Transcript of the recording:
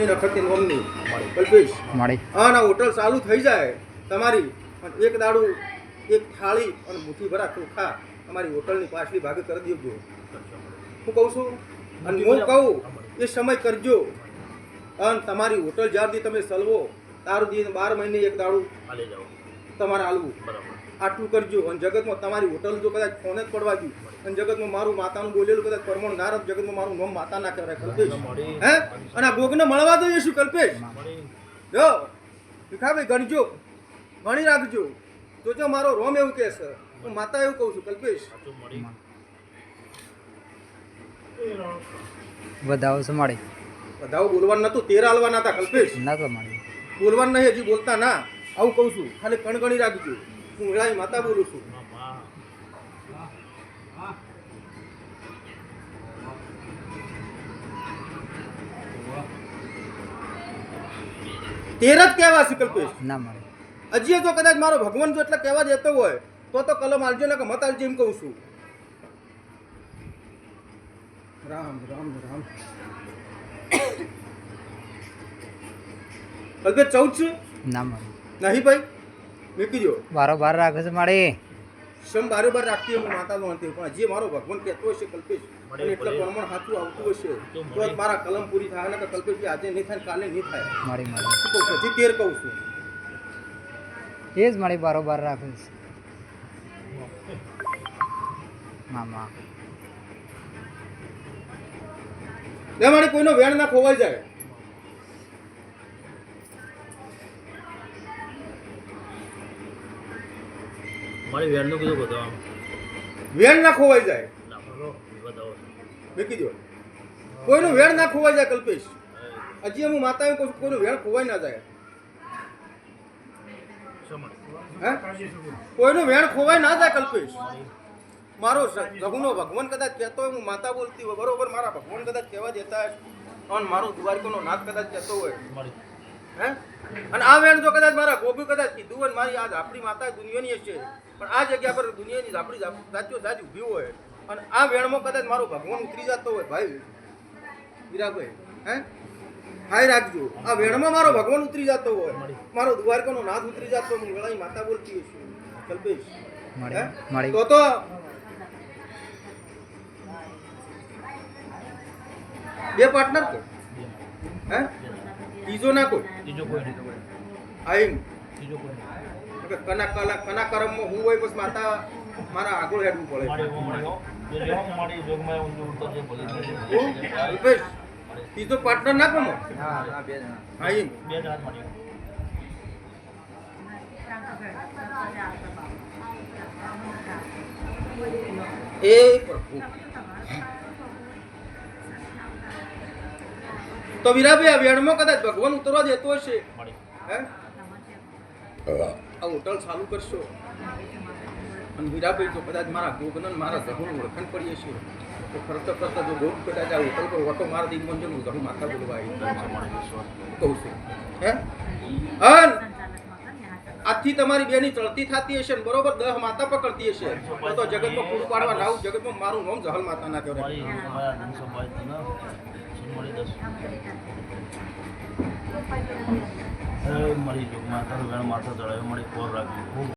નખતની નોમની કલ્પેશ મળી. હા ના હોટલ ચાલુ થઈ જાય. તમારી અને એક દાડું એક થાળી અને મુઠ્ઠી ભરા ચોખા તમારી હોટલની પાછલી ભાગે કરી દેજો. હું કહું છું અને હું કહું એ સમય કરજો. અને તમારી હોટલ જ્યારથી તમે સલવો તારું દી બાર મહિને એક દાડું તમારે હાલવું. બરાબર. આટલું કરજો અને જગતમાં તમારી હોટલ જો કદાચ ફોન જ પડવા દઉં અને જગતમાં મારું માતાનું બોલેલું કદાચ પરમણ ના રહ જગતમાં મારું નામ માતા ના કરે કલ્પેશ. હે? અને આ ભોગને મળવા દઈએ શું કલ્પેશ. જો ભીખાભાઈ ગણજો. ગણી રાખજો. તો જો મારો રોમ એવું કહે છે. હું માતા એવું કહું છું કલ્પેશ. વધાવો છે મળે. વધાવો બોલવાનું નતું તેર હાલવાના હતા કલ્પેશ. ના તો મળે. બોલવાનું નહીં હજી બોલતા ના. આવું કહું છું ખાલી કણ ગણી રાખજો. હું વેળાની માતા બોલું છું. તેર જ કહેવા છે કલ્પેશ. ના મળે. હજી જો કદાચ મારો ભગવાન જો એટલે કહેવા દેતો હોય તો તો કલમ આલજો ને કે મત આલજો એમ કહું છું. રામ રામ રામ. કલ્પેશ ચૌદ છે? ના મળી. નહીં ભાઈ? મૂકી દો બારોબાર રાખે છે મળી સમ બારોબાર રાખતી હું માતા નો અંતે પણ જે મારો ભગવાન કહેતો હશે કલ્પેશ. અને એટલે પ્રમાણ સાચું આવતું હશે તો. મારા કલમ પૂરી થાય ને કે કલ્પેશ આજે નહીં થાય કાલે નહીં થાય. મારી મારી. તો પછી હજી તેર કહું છું. એ જ મળી બારોબાર રાખે છે. મામા. મારી કોઈનો વેણ ના ખોવાઈ જાય. મારી વેરનું કીધું બધું વેર ના ખોવાઈ જાય. દાખલો બતાવો. કોઈનું વેણ ના ખોવાઈ જાય કલ્પેશ. હજી હું માતા એમ કહું છું કોઈનું વેર ખોવાઈ ના જાય. કોઈનું વેણ ખોવાય ના જાય કલ્પેશ. મારો રઘુનો ભગવાન કદાચ કહેતો હોય હું માતા બોલતી હોય બરોબર મારા ભગવાન કદાચ કહેવા દેતા હોય અને મારો દ્વારકોનો નાથ કદાચ કહેતો હોય હે? અને આ વેણ જો કદાચ મારા ગોભી કદાચ કીધું હોય મારી આ આપણી માતા દુનિયાની હશે પણ આ જગ્યા પર દુનિયાની આપણી સાચો સાચ ઊભી હોય. અને આ વેણમાં કદાચ મારો ભગવાન ઉતરી જતો હોય. ભાઈ વીરાભાઈ હે? હાય રાખજો. આ વેણમાં મારો ભગવાન ઉતરી જતો હોય. મારો દ્વારકાનો નાથ ઉતરી જતો હોય, હું વેળાની માતા બોલતી છું. કલ્પેશ? તો તો બે પાર્ટનર કે? હે? ત્રીજો ના કોઈ? ત્રીજો કોઈ નહીં આઈમ બીજો કોઈ નહીં. કના કલા કના કરમમાં હું હોય બસ માતા મારા આગળ હેડવું પડે. મારી એવો મળી. હો. જો જેવો મારી જોગમાં ઊંધું ઉડતો જે ભલી થઈ હું? અલ્પેશ, ત્રીજો પાર્ટનર ના કમો આઈમ બે જણા. એ પ્રભુ. તો વીરાભાઈ આ વેણમાં કદાચ ભગવાન ઉતરવા દેતો હશે. હે? આ હોટલ ચાલુ કરશો. અને વીરાભાઈ જો કદાચ મારા ગોગનન મારા જગનું ઓળખાણ પડી હશે તો ફરતા ફરતા જો ગોગ કદાચ આ હોટલ પર ઓટો મારા દી મંજન હું ઘરું માતા બોલવા આવી કહું છું. હે? અન આજથી તમારી બેની ચડતી થતી હશે ને બરોબર દહ માતા પકડતી હશે. તો તો જગતમાં પૂરું પાડવા લાવું જગતમાં મારું નામ જહલ માતા ના. કહેવાય મળી દસ માથા વેણ માથા ચડાવ્યો મળી કોર રાખ્યું